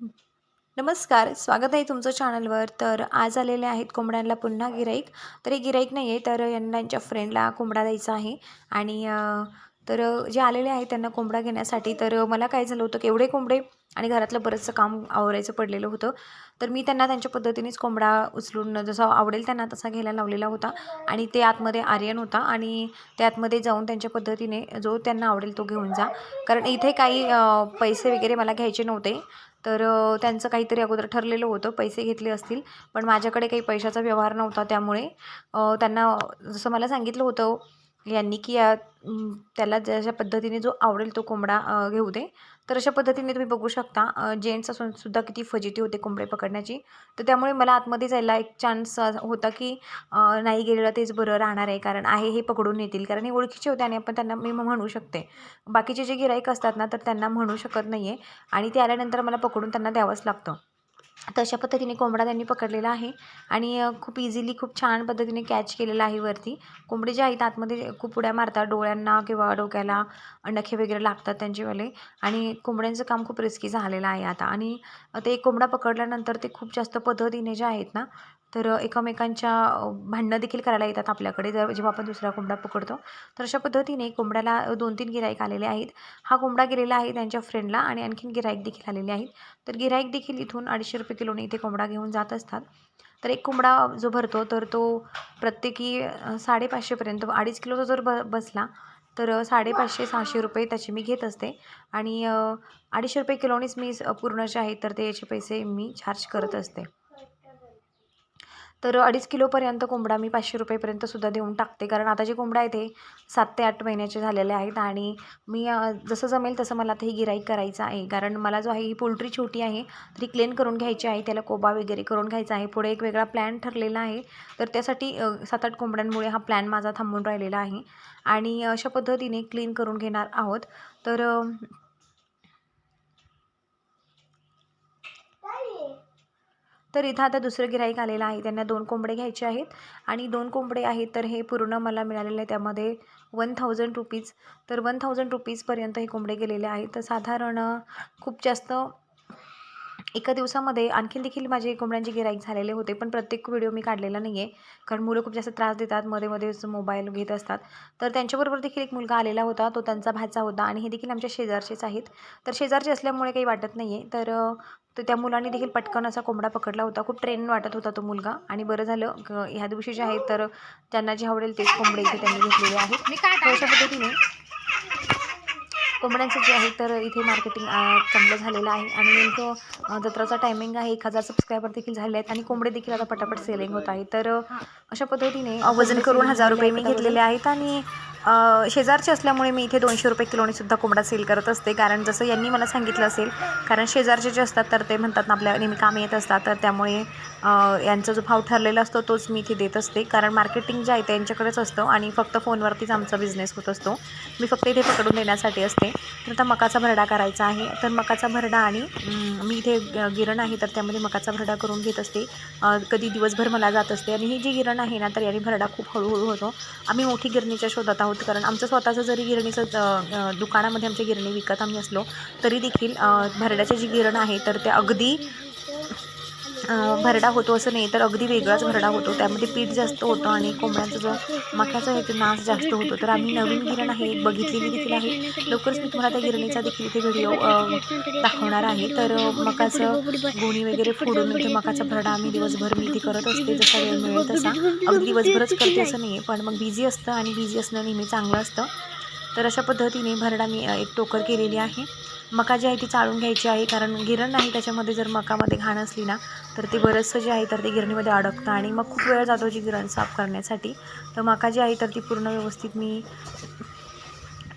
नमस्कार स्वागत आहे तुमचं चॅनलवर तर आज आलेले आहेत कोंबड्यांना पुन्हा गिराईक तर हे गिराईक नाही आहे तर यांना यांच्या फ्रेंडला कोंबडा द्यायचा आहे. आणि तर जे आलेले आहेत त्यांना कोंबडा घेण्यासाठी तर मला काय झालं होतं की एवढे कोंबडे आणि घरातलं बरंचसं काम आवरायचं पडलेलं होतं. तर मी त्यांना त्यांच्या पद्धतीनेच कोंबडा उचलून जसा आवडेल त्यांना तसा घ्यायला लावलेला होता. आणि ते आतमध्ये आर्यन होता आणि ते आतमध्ये जाऊन त्यांच्या पद्धतीने जो त्यांना आवडेल तो घेऊन जा. कारण इथे काही पैसे वगैरे मला घ्यायचे नव्हते. तर त्यांचं काहीतरी अगोदर ठरलेलं होतं पैसे घेतले असतील. पण माझ्याकडे काही पैशाचा व्यवहार नव्हता त्यामुळे त्यांना जसं मला सांगितलं होतं यांनी की या त्याला जशा पद्धतीने जो आवडेल तो कोंबडा घेऊ दे. तर अशा पद्धतीने तुम्ही बघू शकता जेंट्स असून सुद्धा किती फजिती होते कोंबडे पकडण्याची. तर त्यामुळे मला आतमध्ये जायला एक चान्स होता की नाही गेलेलं तेच बरं राहणार आहे कारण आहे हे पकडून येतील. कारण हे ओळखीचे होते आणि आपण त्यांना मी म्हणू शकते. बाकीचे जे गिराईक असतात ना तर त्यांना म्हणू शकत नाही आहे आणि ते आल्यानंतर मला पकडून त्यांना द्यावंच लागतं. तर अशा पद्धतीने कोंबडा त्यांनी पकडलेला आहे आणि खूप इझिली खूप छान पद्धतीने कॅच केलेला आहे वरती. कोंबडी जे आहेत आतमध्ये खूप उड्या मारतात डोळ्यांना किंवा डोक्याला नखे वगैरे लागतात त्यांचेवाले. आणि कोंबड्यांचं काम खूप रिस्की झालेलं आहे आता. आणि ते कोंबडा पकडल्यानंतर ते खूप जास्त पद्धतीने जे आहेत ना तर एकमेकांच्या भांडणं देखील करायला येतात आपल्याकडे. जर जेव्हा आपण दुसरा कोंबडा पकडतो तर अशा पद्धतीने कोंबड्याला दोन तीन गिराईक आलेले आहेत. हा कोंबडा गेलेला आहे त्यांच्या फ्रेंडला आणि आणखीन गिराईक देखील आलेले आहेत. तर गिराईक देखील इथून अडीचशे रुपये किलोने इथे कोंबडा घेऊन जात असतात. तर एक कोंबडा जो भरतो तर तो प्रत्येकी साडेपाचशेपर्यंत अडीच किलोचा जर ब बसला तर साडेपाचशे सहाशे रुपये त्याचे मी घेत असते. आणि अडीचशे रुपये किलोनीच मी स- पूर्ण जे आहेत तर त्याचे पैसे मी चार्ज करत असते. तर अडीच किलोपर्यंत कोंबडा मी पाचशे रुपयेपर्यंत सुद्धा देऊन टाकते. कारण आता जे कोंबडा आहे ते सात ते आठ महिन्याचे झालेले आहेत आणि मी जसं जमेल तसं मला ते ही गिराईक करायचं आहे. कारण मला जो आहे ही पोल्ट्री छोटी आहे तर ही क्लीन करून घ्यायची आहे त्याला कोबा वगैरे करून घ्यायचा आहे. पुढे एक वेगळा प्लॅन ठरलेला आहे. तर त्यासाठी सात आठ कोंबड्यांमुळे हा प्लॅन माझा थांबून राहिलेला आहे. आणि अशा पद्धतीने क्लीन करून घेणार आहोत. तर तर इथं आता दुसरं गिराईक आलेलं आहे. त्यांना दोन कोंबडे घ्यायचे आहेत. आणि दोन कोंबडे आहेत तर हे पूर्ण मला मिळालेलं आहे त्यामध्ये वन थाउजंड रुपीज तर वन थाउजंड रुपीजपर्यंत हे कोंबडे गेलेले आहेत. तर साधारण खूप जास्त एका दिवसामध्ये आणखीन देखील माझे कोंबड्यांचे गिराईक झालेले होते. पण प्रत्येक व्हिडिओ मी काढलेला नाही आहे कारण मुलं खूप जास्त त्रास देतात. मध्ये मध्येच मोबाईल घेत असतात. तर त्यांच्याबरोबर देखील एक मुलगा आलेला होता. तो त्यांचा भाचा होता. आणि हे देखील आमच्या शेजारचेच आहेत. तर शेजारचे असल्यामुळे काही वाटत नाही आहे तर तर त्या मुलाने देखील पटकन असा कोंबडा पकडला होता. खूप ट्रेन वाटत होता तो मुलगा. आणि बरं झालं ह्या दिवशी जे आहेत तर त्यांना जे आवडेल तेच कोंबडे इथे त्यांनी घेतलेले आहेत. अशा पद्धतीने कोंबड्यांचं जे आहे तर इथे मार्केटिंग चांगलं झालेलं आहे. आणि नेमकं जत्राचा टायमिंग आहे एक हजार सबस्क्रायबर देखील झाले आहेत. आणि कोंबडे देखील आता पटापट सेलिंग होत आहे तर अशा पद्धतीने वजन करून हजार रुपये मी घेतलेले आहेत आणि शेजारचे असल्यामुळे मी इथे दोनशे रुपये किलोने सुद्धा कोंबडा सेल करत असते. कारण जसं यांनी मला सांगितलं असेल कारण शेजारचे जे असतात तर ते म्हणतात ना आपल्या नेहमी कामे येत असतात. तर त्यामुळे यांचा जो भाव ठरलेला असतो तोच मी इथे देत असते. कारण मार्केटिंग जे आहे त्यांच्याकडेच असतं आणि फक्त फोनवरतीच आमचा बिझनेस होत असतो. मी फक्त इथे पकडून देण्यासाठी असते. तर आता मकाचा भरडा करायचा आहे. तर मकाचा भरडा आणि मी इथे गिरण आहे तर त्यामध्ये मकाचा भरडा करून घेत असते. कधी दिवसभर मला जात असते. आणि ही जी गिरण आहे ना तर याने भरडा खूप हळूहळू होतो. आम्ही मोठी गिरणीच्या शोधात आहोत. कारण आमचं स्वतःचं जरी गिरणीचं दुकानामध्ये आमच्या गिरणी विकत आम्ही असलो तरी देखील भरड्याचे जे जी गिरण आहे तर ते अगदी भरडा होतो असं नाही तर अगदी वेगळाच भरडा होतो. त्यामध्ये पीठ जास्त होतं आणि कोंबड्यांचा जो मक्याचा आहे ते नाश जास्त होतो तर आम्ही नवीन गिरण आहे बघितलेली देखील आहे. लवकरच मी तुम्हाला त्या गिरणीचा देखील इथे व्हिडिओ दाखवणार आहे. तर मकाचं गोणी वगैरे फोडून इथे मकाचा भरडा आम्ही दिवसभर मी इथे करत असते जसा वेळ मिळेल तसा. अगदी दिवसभरच करते असं नाही आहे पण मग बिझी असतं आणि बिझी असणं नेहमी चांगलं असतं. तर अशा पद्धतीने भरडा मी एक टोकर केलेली आहे. मका जी आहे ती चाळून घ्यायची आहे कारण गिरण नाही त्याच्यामध्ये जर मकामध्ये घाण असली ना तर ते बरंचसं जे आहे तर ते गिरणीमध्ये अडकतं आणि मग खूप वेळ जातो जी गिरण साफ करण्यासाठी. तर मका जी आहे तर ती पूर्ण व्यवस्थित मी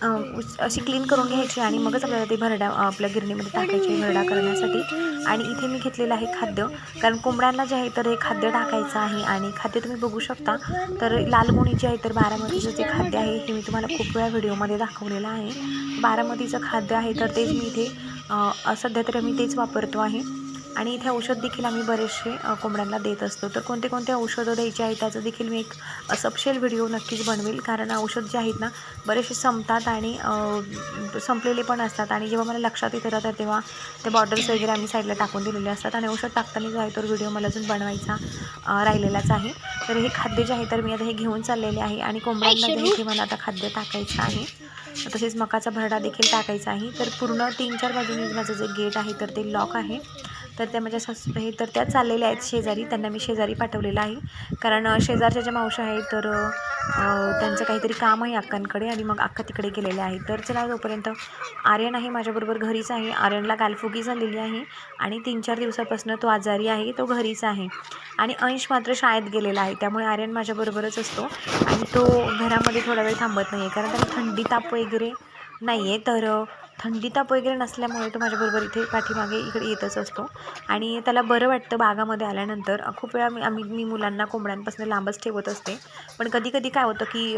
अशी क्लीन करून घ्यायची आणि मगच आपल्याला ते भरड्या आपल्या गिरणीमध्ये टाकायची भरडा करण्यासाठी. आणि इथे मी घेतलेलं आहे खाद्य कारण कोंबड्यांना जे आहे तर हे खाद्य टाकायचं आहे आणि खाद्य तुम्ही बघू शकता. तर लालगुणी जे आहे तर बारामतीचं जे खाद्य आहे हे मी तुम्हाला खूप वेळा व्हिडिओमध्ये दाखवलेलं आहे. बारामतीचं खाद्य आहे तर तेच मी इथे सध्या तरी मी तेच वापरतो आहे. आणि इथे औषध देखील आम्ही बरेचसे कोंबड्यांना देत असतो. तर कोणते कोणते औषधं द्यायची आहेत त्याचं देखील मी एक सपशेल व्हिडिओ नक्कीच बनवेल. कारण औषध जे आहेत ना बरेचसे संपतात आणि संपलेले पण असतात. आणि जेव्हा मला लक्षात येतं तर तेव्हा ते बॉटल्स वगैरे आम्ही साईडला टाकून दिलेले असतात. आणि औषध टाकताना जो आहे तो व्हिडिओ मला अजून बनवायचा राहिलेलाच आहे. तर हे खाद्य जे आहे तर मी आता हे घेऊन चाललेले आहे. आणि कोंबड्यांना ते मला आता खाद्य टाकायचं आहे. तसेच मकाचा भरडा देखील टाकायचा आहे. तर पूर्ण तीन चार बाजूनी माझं जे गेट आहे तर ते लॉक आहे. तर त्या माझ्या सासू हे तर त्या चाललेल्या आहेत शेजारी. त्यांना मी शेजारी पाठवलेलं आहे. कारण शेजारच्या ज्या मावशा आहेत तर त्यांचं काहीतरी काम आहे अक्कांकडे आणि मग अक्का तिकडे गेलेले आहे तर चला जोपर्यंत आर्यन आहे माझ्याबरोबर घरीच आहे. आर्यनला गालफुगी झालेली आहे आणि तीन चार दिवसापासून तो आजारी आहे तो घरीच आहे. आणि अंश मात्र शाळेत गेलेला आहे. त्यामुळे आर्यन माझ्याबरोबरच असतो. आणि तो घरामध्ये थोडा वेळ थांबत नाही आहे कारण त्याला थंडी ताप वगैरे नाही आहे तर थंडी ताप वगैरे नसल्यामुळे तो माझ्याबरोबर इथे पाठीमागे इकडे येतच असतो. आणि त्याला बरं वाटतं बागामध्ये आल्यानंतर. खूप वेळा मी आम्ही मी मुलांना कोंबड्यांपासून लांबच ठेवत असते. पण कधी कधी काय होतं की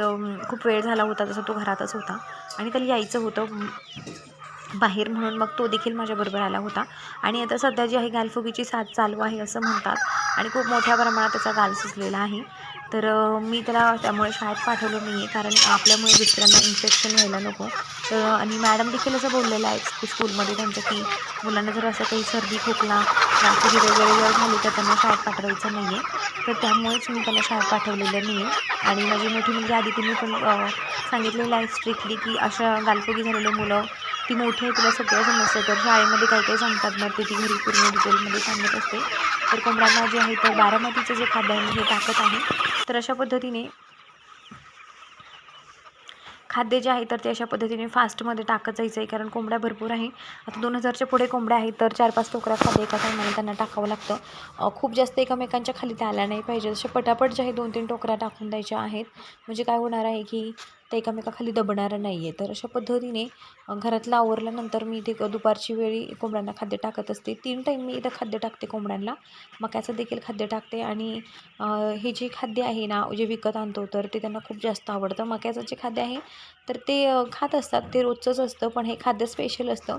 खूप वेळ झाला होता तसं तो घरातच होता. आणि त्याला यायचं होतं. बाहेर म्हणून मग तो देखील माझ्याबरोबर आला होता. आणि आता सध्या जी आहे गालफुगीची साथ चालू आहे असं म्हणतात. आणि खूप मोठ्या प्रमाणात त्याचा गाल सुचलेला आहे. तर मी त्याला त्यामुळे शाळेत पाठवलं नाही आहे कारण आपल्यामुळे दुसऱ्यांना इन्फेक्शन व्हायला नको. तर आणि मॅडम देखील असं बोललेलं आहे स्कूलमध्ये त्यांचं की मुलांना जर असं काही सर्दी खोकला रात्री वगैरे जर झाली तर त्यांना शाळेत पाठवायचं नाही आहे तर त्यामुळेच मी त्याला शाळेत पाठवलेलं नाही आहे आणि माझी मोठी मुलगी आधी तिने पण सांगितलेलं आहे स्ट्रिक्टली की अशा गालफुगी झालेले मुलं ती मोठी आहे तिला सगळं समजतं. तर शाळेमध्ये काही काही सांगतात मग ते ती घरी पूर्ण डिटेलमध्ये सांगत असते. तर कोंबड्यांना जे आहे तर बारामतीचं जे खाद्य आहे हे टाकत आहे. तर अशा पद्धतीने खाद्य जे आहे तर ते अशा पद्धतीने फास्टमध्ये टाकत जायचं आहे. कारण कोंबड्या भरपूर आहे. आता दोन हजारच्या पुढे कोंबड्या आहेत तर चार पाच टोकऱ्या खाद्य एका टायमाने त्यांना टाकावं लागतं. खूप जास्त एकमेकांच्या खाली त्या आल्या नाही पाहिजे. जसे पटापट जे आहे दोन तीन टोकऱ्या टाकून द्यायच्या आहेत. म्हणजे काय होणार आहे की ते एकामेकाखाली दबणारं नाही आहे तर अशा पद्धतीने घरातलं आवरल्यानंतर मी इथे दुपारची वेळी कोंबड्यांना खाद्य टाकत असते. तीन टाईम मी इथं खाद्य टाकते कोंबड्यांना. मक्याचं देखील खाद्य टाकते आणि हे जे खाद्य आहे ना जे विकत आणतो तर ते त्यांना खूप जास्त आवडतं. मक्याचं जे खाद्य आहे तर ते खात असतात. ते रोजचंच असतं पण हे खाद्य स्पेशल असतं.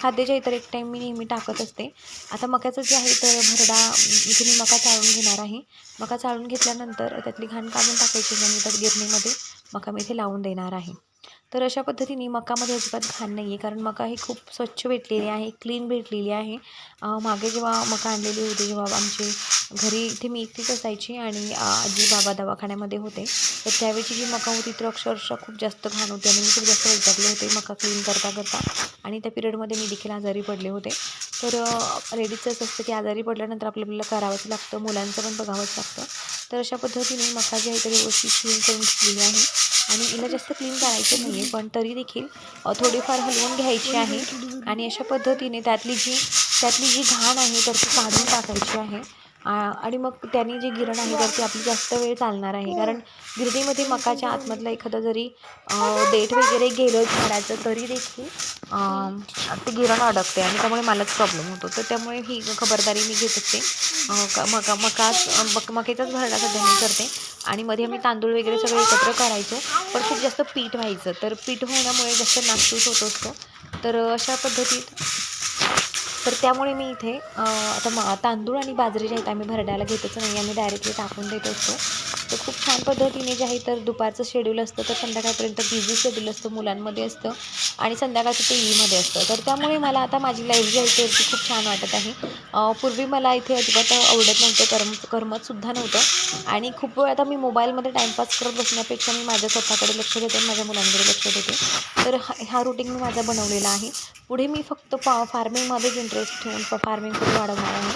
खाद्याच्या इतर एक टाईम मी नेहमी टाकत असते. आता मक्याचं जे आहे तर भरडा इथे मी मका चाळून घेणार आहे. मका चाळून घेतल्यानंतर त्यातली घाण काढून टाकायची आणि त्यात गिरणीमध्ये मका मी इथे लावून देणार आहे. तर अशा पद्धतीने मकामध्ये अजिबात घाण नाही आहे कारण मका ही खूप स्वच्छ भेटलेली आहे क्लीन भेटलेली आहे. मागे जेव्हा मका आणलेली होती जेव्हा आमचे घरी इथे मी एकटीच असायची आणि आजी बाबा दवाखान्यामध्ये होते. तर त्यावेळची जी मका होती तर अक्षरशः खूप जास्त घाण होती आणि मी खूप जास्त वैतागले होते मका क्लीन करता करता. आणि त्या पिरियडमध्ये मी देखील आजारी पडले होते. तर लेडीजचं असतं की आजारी पडल्यानंतर आपल्याला करावंच लागतं मुलांचं पण बघावंच लागतं. तर अशा पद्धतीने मका जी आहे तर व्यवस्थित क्लीन करून घेतलेली आहे. आणि हिला जास्त क्लीन करायचं नाही आहे पण तरी देखील थोडीफार हलवून घ्यायची आहे. आणि अशा पद्धतीने त्यातली जी त्यातली जी घाण आहे तर ती काढून टाकायची आहे. आणि मग त्याने जी गिरण आहे तर ती आपली जास्त वेळ चालणार आहे. कारण गिरणीमध्ये मकाच्या आतमधलं एखादं जरी देठ वगैरे गेलं झाडाचं तरी देखील ते गिरण अडकते आणि त्यामुळे मलाच प्रॉब्लेम होतो. तर त्यामुळे ही खबरदारी मी घेत असते. अ, मका मक मकेचाच भरडा सध्या मी करते. आणि मध्ये आम्ही तांदूळ वगैरे सगळं एकत्र करायचो. पण खूप जास्त पीठ व्हायचं. तर पीठ होण्यामुळे जास्त नासूस होत असतो. तर अशा पद्धतीत तर त्यामुळे मी इथे आता मा तांदूळ आणि बाजरी जे आहेत आम्ही भरड्याला घेतच नाही आम्ही डायरेक्टली टाकून देत असतो. तर खूप छान पद्धतीने जे आहे तर दुपारचं शेड्यूल असतं तर संध्याकाळपर्यंत बिझी शेड्यूल असतं मुलांमध्ये असतं आणि संध्याकाळचं टी व्हीमध्ये असतं. तर त्यामुळे मला आता माझी लाईफ जी आहे ती खूप छान वाटत आहे. पूर्वी मला इथे अजिबात आवडत नव्हतं करम करमतसुद्धा नव्हतं. आणि खूप वेळ आता मी मोबाईलमध्ये टाईमपास करत बसण्यापेक्षा मी माझ्या स्वतःकडे लक्ष देते माझ्या मुलांकडे लक्ष देते. तर हा हा रुटीन मी माझा बनवलेला आहे. पुढे मी फक्त फा फार्मिंगमध्येच इंटरेस्ट ठेवून फार्मिंग खूप वाढवणार आहे.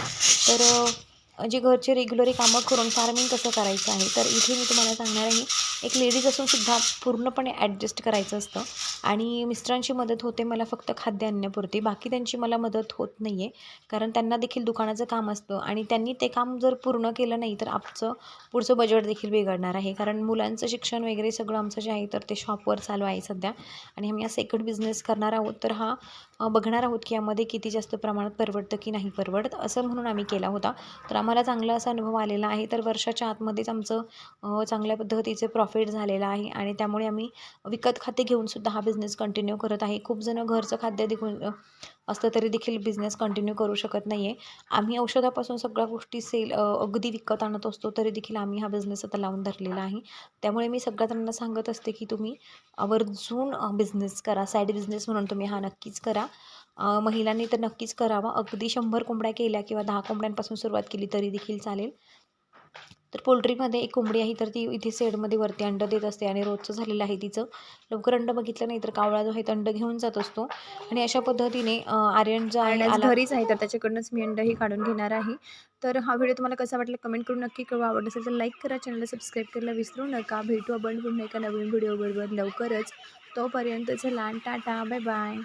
तर जे घरचे रेग्युलरी कामं करून फार्मिंग कसं करायचं आहे तर इथे मी तुम्हाला सांगणार आहे एक लेडीज असून सुद्धा पूर्णपणे ॲडजस्ट करायचं असतं. आणि मिस्टरांची मदत होते मला फक्त खाद्य आणण्यापुरती बाकी त्यांची मला मदत होत नाही आहे कारण त्यांना देखील दुकानाचं काम असतं. आणि त्यांनी ते काम जर पूर्ण केलं नाही तर आमचं पुढचं बजेट देखील बिघडणार आहे. कारण मुलांचं शिक्षण वगैरे सगळं आमचं जे आहे तर ते शॉपवर चालू आहे सध्या. आणि आम्ही हा सेकंड बिझनेस करणार आहोत तर हा बघणार आहोत की यामध्ये किती जास्त प्रमाणात परवडतं की नाही परवडत असं म्हणून आम्ही केला होता. तर आम्हाला चांगला असा अनुभव आलेला आहे. तर वर्षाच्या आतमध्येच आमचं चांगल्या पद्धतीचे प्रॉफिट झालेलं आहे आणि त्यामुळे आम्ही विकत खाते घेऊन सुद्धा हा बिझनेस कंटिन्यू करत आहे. खूप जणं घरचं खाद्य देखून असतं तरी देखील बिझनेस कंटिन्यू करू शकत नाही आहे आम्ही औषधापासून सगळ्या गोष्टी सेल अगदी विकत आणत असतो तरी देखील आम्ही हा बिझनेस आता लावून धरलेला आहे. त्यामुळे मी सगळ्या जणांना सांगत असते की तुम्ही आवर्जून बिझनेस करा. साईड बिझनेस म्हणून तुम्ही हा नक्कीच करा. महिलांनी तर नक्कीच करावा. अगदी शंभर कोंबड्या केल्या किंवा दहा कोंबड्यांपासून सुरुवात केली तरी देखील चालेल. तर पोल्ट्रीमध्ये एक कोंबडी आहे तर ती इथे सेडमध्ये वरती अंड देत असते आणि रोजचं झालेलं आहे तिचं. लवकर अंड बघितलं नाही तर कावळा जो आहे अंड घेऊन जात असतो. आणि अशा पद्धतीने आर्यन जो आहे घरीच आहे तर त्याच्याकडूनच मी अंडही काढून घेणार आहे. तर हा व्हिडिओ तुम्हाला कसा वाटला कमेंट करून नक्की कळवा. आवडला असेल तर लाईक करा चॅनलला सबस्क्राईब करायला विसरू नका. भेटू आपण पुन्हा एका नवीन व्हिडिओबरोबर लवकरच. तोपर्यंत चला टाटा. Bye bye.